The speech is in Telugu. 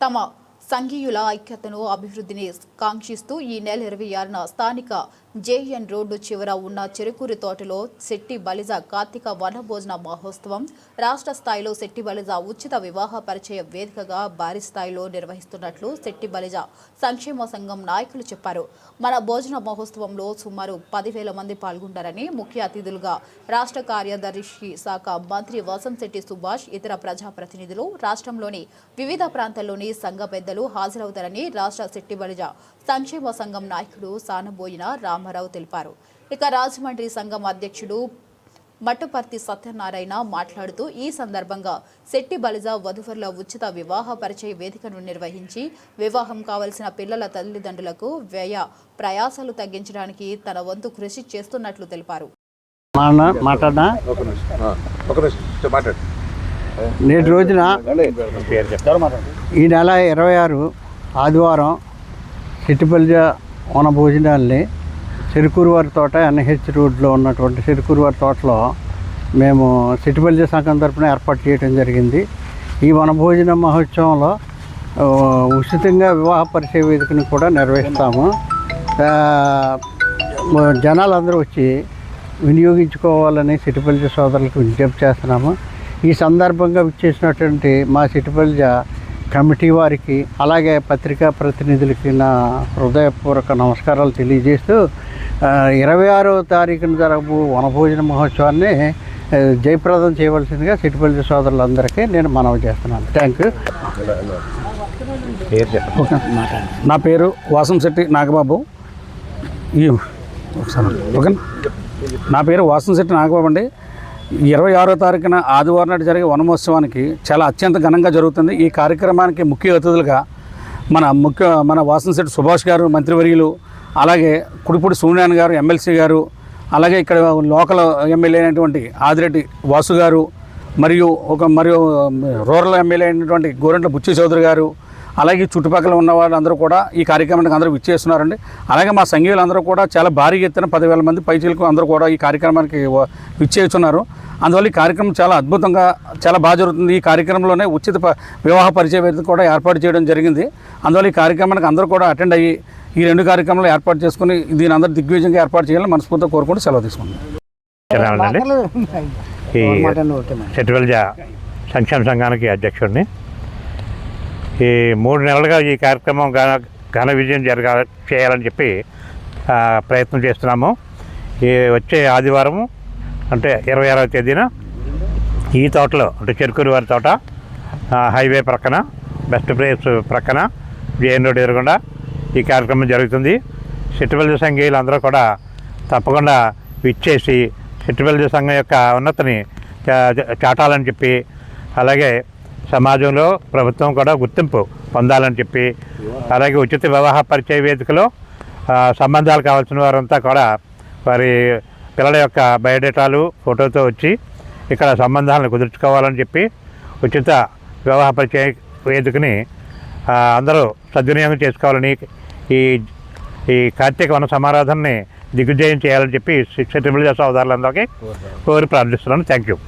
తమ సంఘీయుల ఐక్యతను అభివృద్ధిని కాంక్షిస్తూ ఈ నెల ఇరవై ఆరున స్థానిక జేఎన్ రోడ్డు చివర ఉన్న చెరుకూరి తోటలో శెట్టి బలిజ కార్తీక వనభోజన మహోత్సవం. రాష్ట్ర స్థాయిలో శెట్టి బలిజ ఉచిత వివాహ పరిచయ వేదికగా భారీ స్థాయిలో నిర్వహిస్తున్నట్లు శెట్టి బలిజ సంక్షేమ సంఘం నాయకులు చెప్పారు. మన భోజన మహోత్సవంలో సుమారు పదివేల మంది పాల్గొంటారని ముఖ్య అతిథులుగా రాష్ట్ర కార్యదర్శి శాఖ మంత్రి వసంశెట్టి సుభాష్ ఇతర ప్రజాప్రతినిధులు రాష్ట్రంలోని వివిధ ప్రాంతాల్లోని సంఘ పెద్దలు హాజరవుతారని రాష్ట్ర శెట్టి బలిజ సంక్షేమ సంఘం నాయకుడు సానబోయిన రామారావు తెలిపారు. ఇక రాజమండ్రి సంఘం అధ్యక్షుడు మట్టపర్తి సత్యనారాయణ మాట్లాడుతూ ఈ సందర్భంగా శెట్టి బలిజ వధువరుల ఉచిత వివాహ పరిచయ వేదికను నిర్వహించి వివాహం కావలసిన పిల్లల తల్లిదండ్రులకు వ్యయ ప్రయాసాలు తగ్గించడానికి తన వంతు కృషి చేస్తున్నట్లు తెలిపారు. మాట్లాడినా? మాట్లాడినా? ఒక నిమిషం. ఆ, ఒక నిమిషం. చెప్పు, మాట్లాడు. నేటి రోజున ఈ నెల ఇరవై ఆరు ఆదివారం సిట్టిపల్లి వన భోజనాల్ని సిరుకూరువారి తోట ఎన్హెచ్ రోడ్లో ఉన్నటువంటి సిరుకూరువారి తోటలో మేము సిట్టిపల్లి సంఘం తరఫున ఏర్పాటు చేయడం జరిగింది. ఈ వనభోజన మహోత్సవంలో ఉచితంగా వివాహ పరిచయ వేదికను కూడా నిర్వహిస్తాము. జనాలందరూ వచ్చి వినియోగించుకోవాలని సిటిపల్జ సోదరులకు విజ్ఞప్తి చేస్తున్నాము. ఈ సందర్భంగా విచ్చేసినటువంటి మా సిటిపల్లి కమిటీ వారికి అలాగే పత్రికా ప్రతినిధులకి నా హృదయపూర్వక నమస్కారాలు తెలియజేస్తూ ఇరవై ఆరో తారీఖున జరగబో వనభోజన మహోత్సవాన్ని జయప్రదం చేయవలసిందిగా సిటిపల్లి సోదరులందరికీ నేను మనవి చేస్తున్నాను. థ్యాంక్ యూ నా పేరు వాసంశెట్టి నాగబాబు. ఈ ఓకే నా పేరు వాసంశెట్టి నాగబాబు అండి. ఇరవై ఆరో తారీఖున ఆదివారం నాడు జరిగే వనమహోత్సవానికి చాలా అత్యంత ఘనంగా జరుగుతుంది. ఈ కార్యక్రమానికి ముఖ్య అతిథులుగా మన ముఖ్య మన వాసంశెట్టి సుభాష్ గారు మంత్రివర్యులు అలాగే కుడిపూడి సూర్యనారాయణ గారు ఎమ్మెల్సీ గారు అలాగే ఇక్కడ లోకల్ ఎమ్మెల్యే అయినటువంటి ఆదిరెడ్డి వాసు గారు మరియు ఒక మరియు రూరల్ ఎమ్మెల్యే అయినటువంటి గోరెంట్ల బుచ్చి చౌదరి గారు అలాగే చుట్టుపక్కల ఉన్న వాళ్ళందరూ కూడా ఈ కార్యక్రమానికి అందరూ విచ్చేస్తున్నారండి. అలాగే మా సంఘీయులందరూ కూడా చాలా భారీ ఎత్తున పదివేల మంది పైచీలకు అందరూ కూడా ఈ కార్యక్రమానికి విచ్చేస్తున్నారు. అందువల్ల ఈ కార్యక్రమం చాలా అద్భుతంగా చాలా బాగా జరుగుతుంది. ఈ కార్యక్రమంలోనే ఉచిత వివాహ పరిచయ వేదిక కూడా ఏర్పాటు చేయడం జరిగింది. అందువల్ల ఈ కార్యక్రమానికి అందరూ కూడా అటెండ్ అయ్యి ఈ రెండు కార్యక్రమాలు ఏర్పాటు చేసుకుని దీని అందరూ దిగ్విజయంగా ఏర్పాటు చేయాలని మనస్ఫూర్తిగా కోరుకుంటూ సెలవు తీసుకుంటాం అండి. ఈ సెట్టివెల్జ సంక్షేమ సంఘానికి అధ్యక్షుడిని. ఈ మూడు నెలలుగా ఈ కార్యక్రమం ఘన ఘన విజయం జరగా చేయాలని చెప్పి ఆ, ప్రయత్నం చేస్తున్నాము. ఈ వచ్చే ఆదివారం అంటే ఇరవై ఆరవ తేదీన ఈ తోటలో అంటే చెరుకూరు వారి తోట ఆ, హైవే ప్రక్కన బెస్ట్ ప్లేస్ ప్రక్కన జేఎన్ రోడ్ ఎదురుగుండా ఈ కార్యక్రమం జరుగుతుంది. సెట్టివెల్జ సంఘీయులు అందరూ కూడా తప్పకుండా విచ్చేసి సెట్టివెల్జ సంఘం యొక్క ఉన్నతిని చాటాలని చెప్పి అలాగే సమాజంలో ప్రభుత్వం కూడా గుర్తింపు పొందాలని చెప్పి అలాగే ఉచిత వివాహ పరిచయ వేదికలో సంబంధాలు కావాల్సిన వారంతా కూడా వారి పిల్లల యొక్క బయోడేటాలు ఫోటోతో వచ్చి ఇక్కడ సంబంధాలను కుదుర్చుకోవాలని చెప్పి ఉచిత వివాహ పరిచయ వేదికని అందరూ సద్వినియోగం చేసుకోవాలని ఈ ఈ కార్తీక వన సమారాధనని దిగ్విజయం చేయాలని చెప్పి శిక్ష ట్రిబుల్ సోదరులందరికీ కోరి ప్రార్థిస్తున్నాను. Thank you